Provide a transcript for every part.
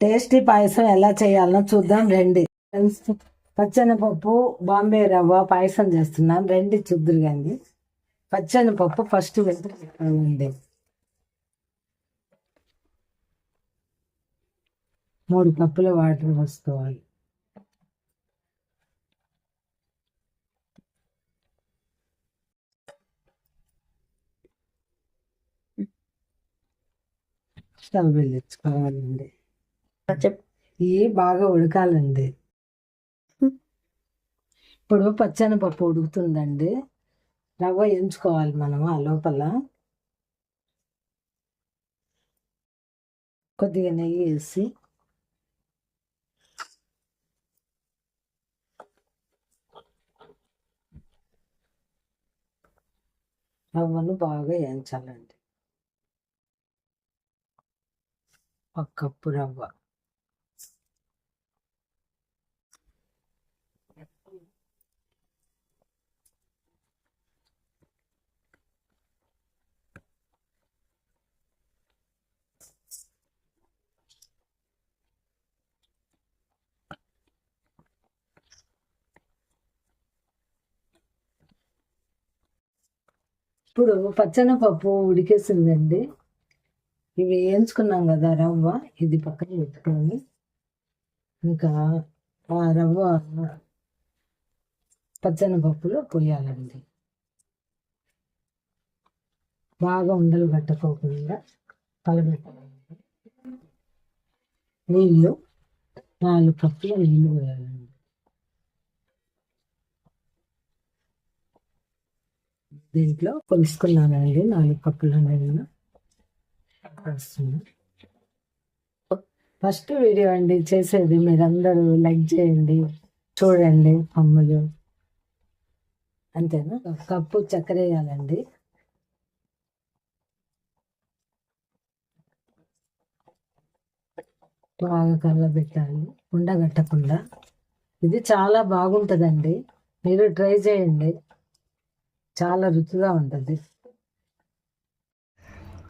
Tasty పాయసం ఎలా చేయాలో చూద్దాం రండి. పచ్చనిపప్పు బాంబే రవ్వ పాయసం చేస్తున్నాను. రండి చూద్దరు కానీ పచ్చనిపప్పు ఫస్ట్ వెళ్తామండి మూడు కప్పుల వాటర్ పోసుకోవాలి. స్టవ్ వెళ్ళించుకోవాలండి ఇవి బాగా ఉడకాలండి. ఇప్పుడు పచ్చని పప్పు ఉడుకుతుందండి. రవ్వ ఎంచుకోవాలి మనం ఆ లోపల. కొద్దిగా నెయ్యి వేసి. రవ్వను బాగా వేయించాలండి ఒక కప్పు రవ్వ. ఇప్పుడు పచ్చనపప్పు ఉడికేసిందండి. ఇవి వేయించుకున్నాం కదా రవ్వ ఇది పక్కన పెట్టుకొని. ఇంకా ఆ రవ్వ పచ్చనపప్పులో పోయాలండి. బాగా ఉండలు కట్టుకోకుండా కలబెట్టాలండి నీళ్ళు నాలుగు కప్పుల నీళ్ళు పోయాలండి. దీంట్లో కొలుసుకున్నానండి. నాలుగు పక్కలు నేను ఫస్ట్ వీడియో అండి చేసేది మీరందరూ లైక్ చేయండి చూడండి అమ్ములు. అంతేనా? కప్పు చక్కెర వేయాలండి. బాగా కలబెట్టాలి ఉండగట్టకుండా ఇది చాలా బాగుంటుందండి. మీరు ట్రై చేయండి. చాలా రుచిగా ఉంటుంది.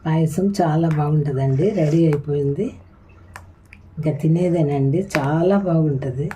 పాయసం చాలా బాగుంటుందండి. రెడీ అయిపోయింది. ఇంకా తినేదేనండి. చాలా బాగుంటుంది.